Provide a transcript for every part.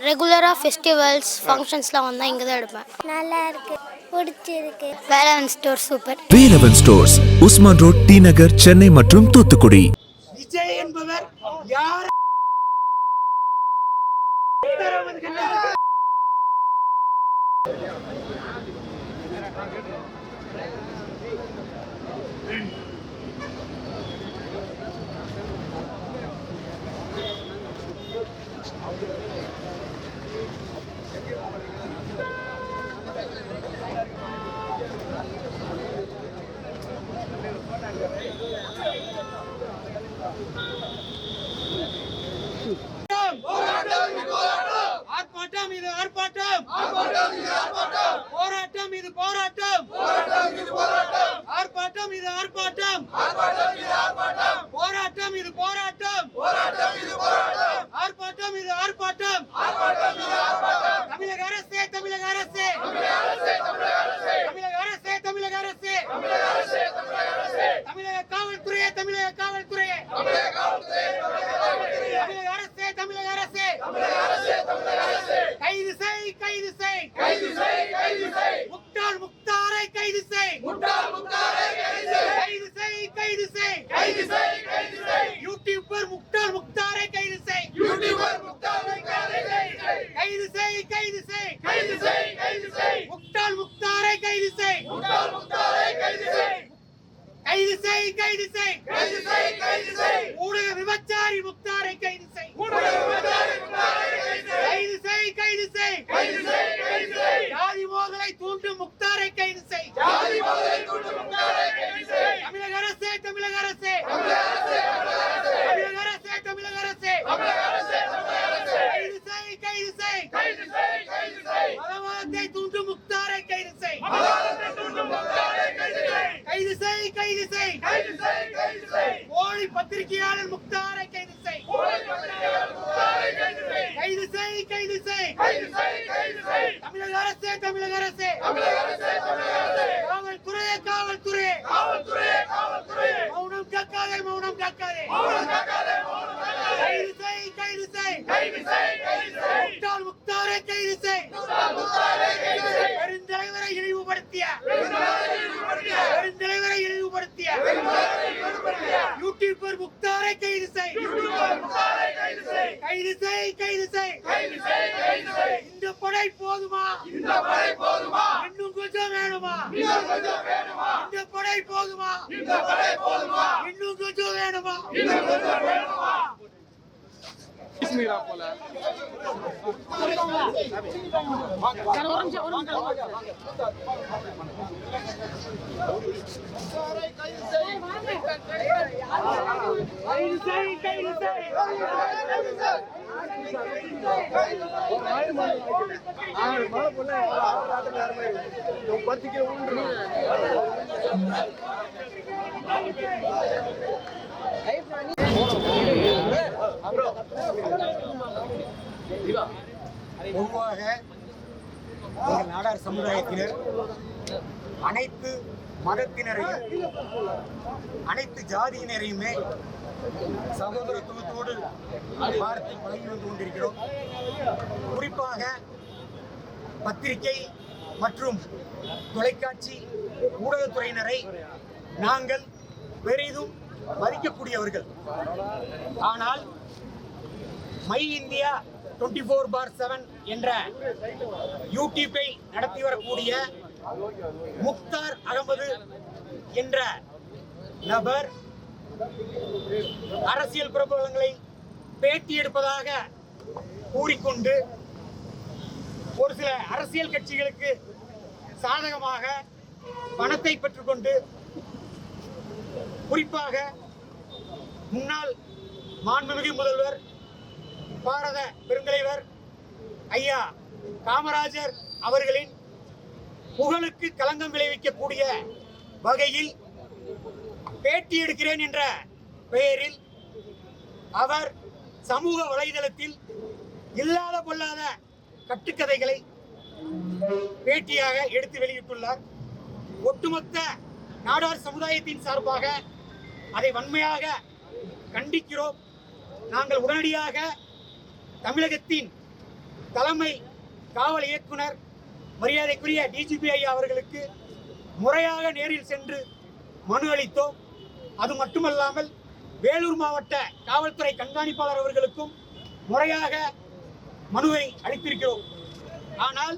ரெகுலராக ஃபெஸ்டிவல்ஸ் ஃபங்க்ஷன்ஸ்லாம் வந்தால் இங்கே தான் எடுப்பேன். நல்லா இருக்கு பிடிச்சிருக்கு Velavan store super Velavan stores Usman road T Nagar Chennai மற்றும் தூத்துக்குடி. விஜய் என்பவர் யார் ஆர்ப்பாட்டம் Thank you. கைது செய் கைது செய் கைது செய் கைது செய் ஊடக விபச்சாரி முக்தாரை கைது செய் ஊடக விபச்சாரி முக்தாரை கைது செய் கைது செய் கைது செய் கைது செய் ஜாதி மோதலை தூண்டும் முக்தாரை கைது செய் ஜாதி மோதலை தூண்டும் முக்தாரை கைது செய் தமிழக அரசே தமிழக அரசே தமிழக அரசே தமிழக அரசே தமிழக அரசே கைது செய் கைது செய் கைது செய் கைது செய் மதவாதத்தை தூண்டும் முக்தாரை கைது செய் மதவாதத்தை தூண்டும் முக்தாரை கைது செய் கைது செய் கைது செய் கைது செய் கைது செய் போலி பத்திரிகையாளர் முக்தாரை கைது செய் போலி பத்திரிகையாளர் முக்தாரை கைது செய் கைது செய் கைது செய் கைது செய் கைது செய் தமிழக அரசே தமிழக அரசே தமிழக அரசே தமிழக அரசே மௌனம் காக்காதே மௌனம் காக்காதே மௌனம் காக்காதே மௌனம் காக்காதே கைது செய் கைது செய் கைது செய் கைது செய் முக்தார் முக்தாரை கைது செய் முக்தார் முக்தாரை கைது செய் பெருந்தலைவரை இழிவுபடுத்திய பெருந்தலைவரை இழிவுபடுத்திய யூடியூபர் முக்தாரை கைது செய். கைது செய். கைது செய் இந்த படை போதுமா? இந்த படை போதுமா? இன்னும் கொஞ்சம் வேணுமா? இன்னும் கொஞ்சம் வேணுமா? இந்த படை போதுமா? இந்த படை போதுமா? இன்னும் கொஞ்சம் வேணுமா? இன்னும் கொஞ்சம் வேணுமா? கைது செய். கைது செய் பொதுவாக நாடார் சமுதாயத்தினர் அனைத்து மதத்தினரையும் அனைத்து ஜாதியினரையுமே சகோதரத்துவத்தோடு பார்த்து பழகி வந்து கொண்டிருக்கிறோம். குறிப்பாக பத்திரிகை மற்றும் தொலைக்காட்சி ஊடகத்துறையினரை நாங்கள் பெரிதும் மதிக்கக்கூடியவர்கள். ஆனால் my India twenty four bar seven என்ற யூடியூப்பை நடத்தி வரக்கூடிய முக்தார் அகமது என்ற நபர் அரசியல் பிரபலங்களை பேட்டி எடுப்பதாக கூறிக்கொண்டு ஒரு சில அரசியல் கட்சிகளுக்கு சாதகமாக பணத்தை பெற்றுக்கொண்டு குறிப்பாக முன்னாள் மாண்புமிகு முதல்வர் பாரத பெருந்தலைவர் ஐயா காமராஜர் அவர்களின் புகழுக்கு களங்கம் விளைவிக்கக்கூடிய வகையில் பேட்டி எடுக்கிறேன் என்ற பெயரில் அவர் சமூக வலைதளத்தில் இல்லாத பொல்லாத கட்டுக்கதைகளை பேட்டியாக எடுத்து வெளியிட்டுள்ளார். ஒட்டுமொத்த நாடார் சமுதாயத்தின் சார்பாக அதை வன்மையாக கண்டிக்கிறோம். நாங்கள் உடனடியாக தமிழகத்தின் தலைமை காவல் இயக்குனர் மரியாதைக்குரிய டிஜிபி ஐயா அவர்களுக்கு முறையாக நேரில் சென்று மனு அளித்தோம். அது மட்டுமல்லாமல் வேலூர் மாவட்ட காவல்துறை கண்காணிப்பாளர் அவர்களுக்கும் முறையாக மனுவை அளித்திருக்கிறோம். ஆனால்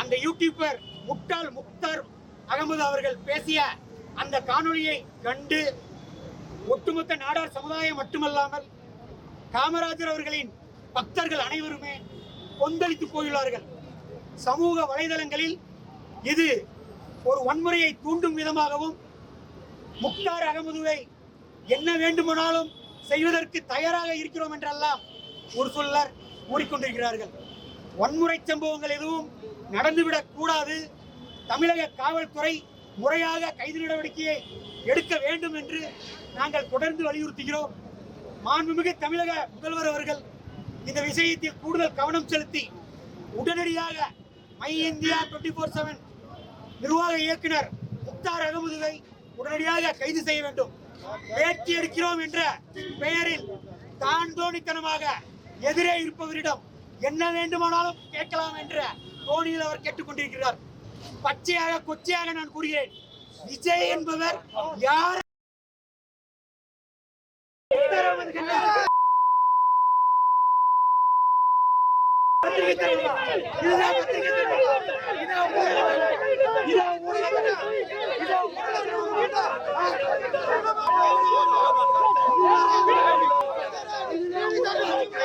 அந்த யூடியூபர் முக்தால் முக்தார் அகமது அவர்கள் பேசிய அந்த காணொளியை கண்டு ஒட்டுமொத்த நாடார் சமுதாயம் மட்டுமல்லாமல் காமராஜர் அவர்களின் பக்தர்கள் அனைவருமே கொந்தளித்து போயுள்ளார்கள். சமூக வலைதளங்களில் இது ஒரு வன்முறையை தூண்டும் விதமாகவும் முக்தார் அகமதுவை என்ன வேண்டுமானாலும் செய்வதற்கு தயாராக இருக்கிறோம் என்றெல்லாம் ஒரு சொல்லர் கூறிக்கொண்டிருக்கிறார்கள். வன்முறை சம்பவங்கள் எதுவும் நடந்துவிடக் கூடாது. தமிழக காவல்துறை முறையாக கைது நடவடிக்கையை எடுக்க வேண்டும் என்று நாங்கள் தொடர்ந்து வலியுறுத்துகிறோம். மாண்புமிகு தமிழக முதல்வர் அவர்கள் இந்த விஷயத்தில் கூடுதல் கவனம் செலுத்தி உடனடியாக my India twenty four seven நிர்வாக இயக்குனர் முக்தார் அகமதுவை உடனடியாக கைது செய்ய வேண்டும். பேட்டி எடுக்கிறோம் என்ற பெயரில் தான் தோணித்தனமாக எதிரே இருப்பவரிடம் என்ன வேண்டுமானாலும் கேட்கலாம் என்ற தோணியில் அவர் கேட்டுக்கொண்டிருக்கிறார். பச்சையாக கொச்சையாக நான் கூறுகிறேன். விஜய் என்பவர் யார்? இதுதான் பத்திரிகை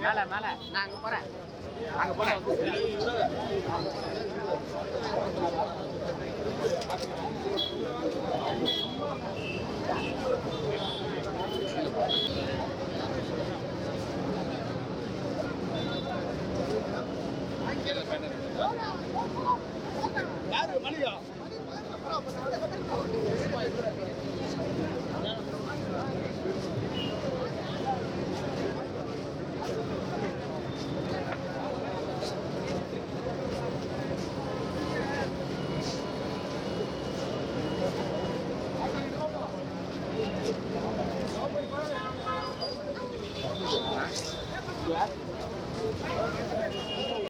மேல மேல. நான் அங்க போறேன். அங்க போறேன். யாரு மணியா?